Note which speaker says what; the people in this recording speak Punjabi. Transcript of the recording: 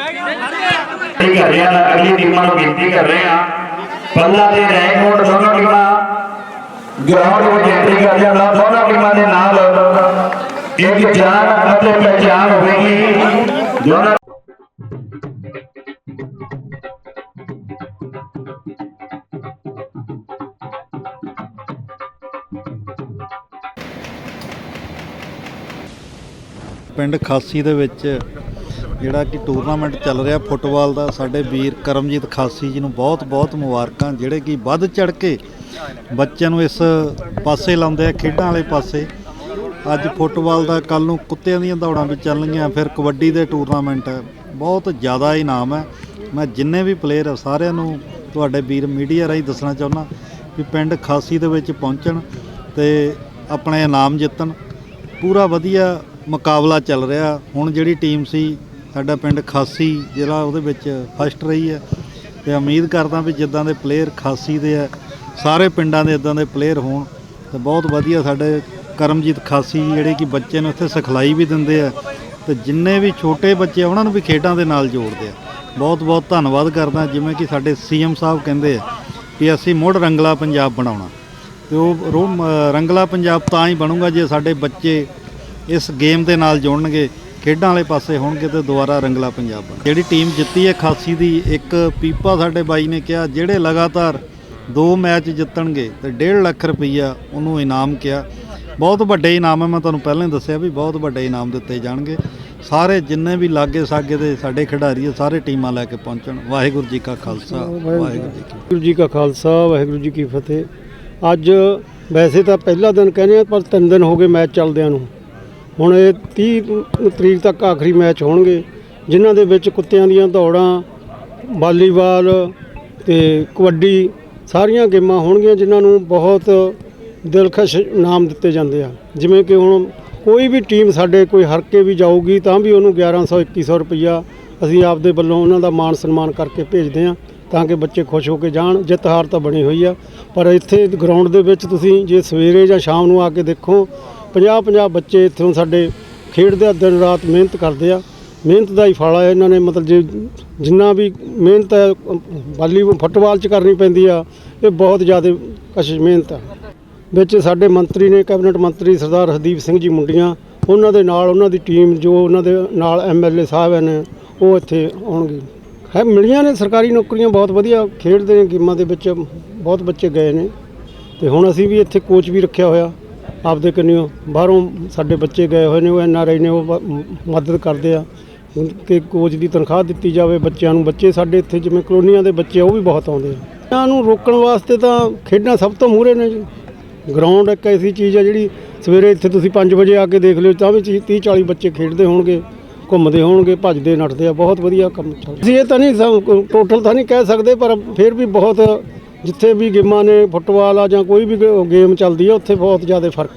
Speaker 1: ਬੇਨਤੀ ਕਰ ਰਿਹਾ ਹਾਂ ਅਗਲੀ ਟੀਮਾਂ ਨੂੰ ਬੇਨਤੀ ਕਰ ਰਹੇ ਹਾਂ। ਬੱਲਾ ਤੇ ਰੈਕੋਰਡ ਦੋਨੋਂ ਟੀਮਾਂ। ਗਰਾਊਂਡ ਵਿੱਚ ਐਂਟਰੀ ਕਰ ਰਹੀਆਂ ਹਨ ਦੋਨੋਂ ਟੀਮਾਂ ਦੇ ਨਾਲ ਇੱਕ ਜਾਨ ਅਤੇ ਪਹਿਚਾਨ ਹੋਵੇਗੀ। ਦੋਨੋਂ
Speaker 2: ਪਿੰਡ ਖਾਸੀ ਦੇ ਵਿੱਚ ਜਿਹੜਾ ਕਿ ਟੂਰਨਾਮੈਂਟ ਚੱਲ ਰਿਹਾ ਫੁੱਟਬਾਲ ਦਾ, ਸਾਡੇ ਵੀਰ ਕਰਮਜੀਤ ਖਾਸੀ ਜੀ ਨੂੰ ਬਹੁਤ-ਬਹੁਤ ਮੁਬਾਰਕਾਂ, ਜਿਹੜੇ ਕਿ ਵੱਧ ਚੜ ਕੇ ਬੱਚਿਆਂ ਨੂੰ ਇਸ ਪਾਸੇ ਲਾਉਂਦੇ ਆ, ਖੇਡਾਂ ਵਾਲੇ ਪਾਸੇ। ਅੱਜ ਫੁੱਟਬਾਲ ਦਾ ਕੱਲ ਨੂੰ ਕੁੱਤਿਆਂ ਦੀਆਂ ਦੌੜਾਂ ਵੀ ਚੱਲਣਗੀਆਂ, ਫਿਰ ਕਬੱਡੀ ਦੇ ਟੂਰਨਾਮੈਂਟ। ਬਹੁਤ ਜ਼ਿਆਦਾ ਇਨਾਮ ਹੈ। ਮੈਂ ਜਿੰਨੇ ਵੀ ਪਲੇਅਰ ਆ, ਸਾਰਿਆਂ ਨੂੰ ਤੁਹਾਡੇ ਵੀਰ ਮੀਡੀਆ ਰਾਹੀਂ ਦੱਸਣਾ ਚਾਹੁੰਦਾ ਕਿ ਪਿੰਡ ਖਾਸੀ ਦੇ ਵਿੱਚ ਪਹੁੰਚਣ ਤੇ ਆਪਣੇ ਇਨਾਮ ਜਿੱਤਣ। ਪੂਰਾ ਵਧੀਆ ਮੁਕਾਬਲਾ ਚੱਲ ਰਿਹਾ। ਹੁਣ ਜਿਹੜੀ ਟੀਮ ਸੀ, ਸਾਡਾ ਪਿੰਡ ਖਾਸੀ ਜਿਹੜਾ ਉਹਦੇ ਵਿੱਚ ਫਸਟ ਰਹੀ ਹੈ। ਤੇ ਉਮੀਦ ਕਰਦਾ ਵੀ ਜਿੱਦਾਂ ਦੇ ਪਲੇਅਰ ਖਾਸੀ ਦੇ ਆ, ਸਾਰੇ ਪਿੰਡਾਂ ਦੇ ਇਦਾਂ ਦੇ ਪਲੇਅਰ ਹੋਣ, ਤੇ ਬਹੁਤ ਵਧੀਆ ਸਾਡੇ ਕਰਮਜੀਤ ਖਾਸੀ ਜਿਹੜੇ ਕਿ ਬੱਚੇ ਨੂੰ ਇੱਥੇ ਸਿਖਲਾਈ ਵੀ ਦਿੰਦੇ ਆ। ਤੇ ਜਿੰਨੇ ਵੀ ਛੋਟੇ ਬੱਚੇ ਉਹਨਾਂ ਨੂੰ ਵੀ ਖੇਡਾਂ ਦੇ ਨਾਲ ਜੋੜਦੇ ਆ। ਬਹੁਤ ਬਹੁਤ ਧੰਨਵਾਦ ਕਰਦਾ, ਜਿਵੇਂ ਕਿ ਸਾਡੇ ਸੀਐਮ ਸਾਹਿਬ ਕਹਿੰਦੇ ਆ ਕਿ ਅਸੀਂ ਮੁੜ ਰੰਗਲਾ ਪੰਜਾਬ ਬਣਾਉਣਾ। ਤੇ ਉਹ ਰੋ- ਰੰਗਲਾ ਪੰਜਾਬ ਤਾਂ ਹੀ ਬਣੂਗਾ ਜੇ ਸਾਡੇ ਬੱਚੇ ਇਸ ਗੇਮ ਦੇ ਨਾਲ ਜੁੜਨਗੇ, ਖੇਡਾਂ ਵਾਲੇ ਪਾਸੇ ਹੋਣਗੇ ਤੇ ਦੁਬਾਰਾ ਰੰਗਲਾ ਪੰਜਾਬ ਬਣ ਜਿਹੜੀ ਟੀਮ ਜਿੱਤੀ ਹੈ ਖਾਸੀ ਦੀ, ਇੱਕ ਪੀਪਾ ਸਾਡੇ ਬਾਈ ਨੇ ਕਿਹਾ, ਜਿਹੜੇ ਲਗਾਤਾਰ ਦੋ ਮੈਚ ਜਿੱਤਣਗੇ ਤੇ 1.5 ਲੱਖ ਰੁਪਈਆ ਉਹਨੂੰ ਇਨਾਮ ਕਿਹਾ। ਬਹੁਤ ਵੱਡੇ ਇਨਾਮ ਹੈ, ਮੈਂ ਤੁਹਾਨੂੰ ਪਹਿਲਾਂ ਹੀ ਦੱਸਿਆ ਵੀ ਬਹੁਤ ਵੱਡੇ ਇਨਾਮ ਦਿੱਤੇ ਜਾਣਗੇ। ਸਾਰੇ ਜਿੰਨੇ ਵੀ ਲਾਗੇ ਸਾਗੇ ਦੇ ਸਾਡੇ ਖਿਡਾਰੀ ਆ, ਸਾਰੇ ਟੀਮਾਂ ਲੈ ਕੇ ਪਹੁੰਚਣ। ਵਾਹਿਗੁਰੂ ਜੀ ਕਾ ਖਾਲਸਾ, ਵਾਹਿਗੁਰੂ ਜੀ ਕੀ
Speaker 3: ਵਾਹਿਗੁਰੂ ਜੀ ਕਾ ਖਾਲਸਾ, ਵਾਹਿਗੁਰੂ ਜੀ ਕੀ ਫਤਿਹ। ਅੱਜ ਵੈਸੇ ਤਾਂ ਪਹਿਲਾ ਦਿਨ ਕਹਿੰਦੇ ਆ, ਪਰ ਤਿੰਨ ਦਿਨ ਹੋ ਗਏ ਮੈਚ ਚੱਲਦਿਆਂ ਨੂੰ। ਹੁਣ ਇਹ 30 ਤਰੀਕ ਤੱਕ ਆਖਰੀ ਮੈਚ ਹੋਣਗੇ, ਜਿਨ੍ਹਾਂ ਦੇ ਵਿੱਚ ਕੁੱਤਿਆਂ ਦੀਆਂ ਦੌੜਾਂ, ਵਾਲੀਬਾਲ ਤੇ ਕਬੱਡੀ ਸਾਰੀਆਂ ਗੇਮਾਂ ਹੋਣਗੀਆਂ ਜਿਨ੍ਹਾਂ ਨੂੰ ਬਹੁਤ ਦਿਲਖਸ਼ ਨਾਮ ਦਿੱਤੇ ਜਾਂਦੇ ਆ। ਜਿਵੇਂ ਕਿ ਹੁਣ ਕੋਈ ਵੀ ਟੀਮ ਸਾਡੇ ਕੋਈ ਹਰ ਕੇ ਵੀ ਜਾਊਗੀ ਤਾਂ ਵੀ ਉਹਨੂੰ 1100 2100 ਰੁਪਈਆ ਅਸੀਂ ਆਪਦੇ ਵੱਲੋਂ ਉਹਨਾਂ ਦਾ ਮਾਣ ਸਨਮਾਨ ਕਰਕੇ ਭੇਜਦੇ ਹਾਂ ਤਾਂ ਕਿ ਬੱਚੇ ਖੁਸ਼ ਹੋ ਕੇ ਜਾਣ, ਜਿੱਤ ਹਾਰ ਤਾਂ ਬਣੀ ਹੋਈ ਆ। ਪਰ ਇੱਥੇ ਗਰਾਊਂਡ ਦੇ ਵਿੱਚ ਤੁਸੀਂ ਜੇ ਸਵੇਰੇ ਜਾਂ ਸ਼ਾਮ ਨੂੰ ਆ ਕੇ ਦੇਖੋ 50 50 ਬੱਚੇ ਇੱਥੋਂ ਸਾਡੇ ਖੇਡਦੇ ਆ, ਦਿਨ ਰਾਤ ਮਿਹਨਤ ਕਰਦੇ ਆ। ਮਿਹਨਤ ਦਾ ਹੀ ਫਲ ਆ ਇਹਨਾਂ ਨੇ, ਮਤਲਬ ਜੇ ਜਿੰਨਾ ਵੀ ਮਿਹਨਤ ਹੈ ਵਾਲੀ ਫੁੱਟਬਾਲ 'ਚ ਕਰਨੀ ਪੈਂਦੀ ਆ, ਇਹ ਬਹੁਤ ਜ਼ਿਆਦਾ ਕਸ਼ਿਸ਼ ਮਿਹਨਤ ਆ। ਵਿੱਚ ਸਾਡੇ ਮੰਤਰੀ ਨੇ, ਕੈਬਨਿਟ ਮੰਤਰੀ ਸਰਦਾਰ ਹਰਦੀਪ ਸਿੰਘ ਜੀ ਮੁੰਡੀਆਂ, ਉਹਨਾਂ ਦੇ ਨਾਲ ਉਹਨਾਂ ਦੀ ਟੀਮ, ਜੋ ਉਹਨਾਂ ਦੇ ਨਾਲ ਐਮਐਲਏ ਸਾਹਿਬ ਹਨ ਉਹ ਇੱਥੇ ਆਉਣਗੇ। ਹੈ, ਮਿਲੀਆਂ ਨੇ ਸਰਕਾਰੀ ਨੌਕਰੀਆਂ, ਬਹੁਤ ਵਧੀਆ ਖੇਡਦੇ ਨੇ, ਗੇਮਾਂ ਦੇ ਵਿੱਚ ਬਹੁਤ ਬੱਚੇ ਗਏ ਨੇ। ਤੇ ਹੁਣ ਅਸੀਂ ਵੀ ਇੱਥੇ ਕੋਚ ਵੀ ਰੱਖਿਆ ਹੋਇਆ। ਆਪਦੇ ਕੰਨਿਓ ਬਾਹਰੋਂ ਸਾਡੇ ਬੱਚੇ ਗਏ ਹੋਏ ਨੇ ਉਹ ਐੱਨ ਆਰ ਆਈ ਨੇ ਉਹ ਮ- ਮਦਦ ਕਰਦੇ ਆ। ਕਿ ਕੋਚ ਦੀ ਤਨਖਾਹ ਦਿੱਤੀ ਜਾਵੇ ਬੱਚਿਆਂ ਨੂੰ ਬੱਚੇ ਸਾਡੇ ਇੱਥੇ ਜਿਵੇਂ ਕਲੋਨੀਆਂ ਦੇ ਬੱਚੇ ਆ, ਉਹ ਵੀ ਬਹੁਤ ਆਉਂਦੇ ਆ। ਇਹਨਾਂ ਨੂੰ ਰੋਕਣ ਵਾਸਤੇ ਤਾਂ ਖੇਡਾਂ ਸਭ ਤੋਂ ਮੂਹਰੇ ਨੇ ਜੀ। ਗਰਾਊਂਡ ਇੱਕ ਐਸੀ ਚੀਜ਼ ਆ ਜਿਹੜੀ ਸਵੇਰੇ ਇੱਥੇ ਤੁਸੀਂ 5 ਵਜੇ ਆ ਕੇ ਦੇਖ ਲਿਓ ਤਾਂ ਵੀ 30 40 ਬੱਚੇ ਖੇਡਦੇ ਹੋਣਗੇ ਘੁੰਮਦੇ ਹੋਣਗੇ ਭੱਜਦੇ ਨੱਠਦੇ ਆ ਬਹੁਤ ਵਧੀਆ ਕੰਮ ਚੱਲਦਾ। ਅਸੀਂ ਇਹ ਤਾਂ ਨਹੀਂ ਟੋਟਲ ਤਾਂ ਨਹੀਂ ਕਹਿ ਸਕਦੇ ਪਰ ਫਿਰ ਵੀ ਬਹੁਤ ਜਿੱਥੇ ਵੀ ਗੇਮਾਂ ਨੇ ਫੁੱਟਬਾਲ ਆ ਜਾਂ ਕੋਈ ਵੀ ਗੇ- ਗੇਮ ਚੱਲਦੀ ਆ, ਉੱਥੇ ਬਹੁਤ ਜ਼ਿਆਦਾ ਫ਼ਰਕ ਆ।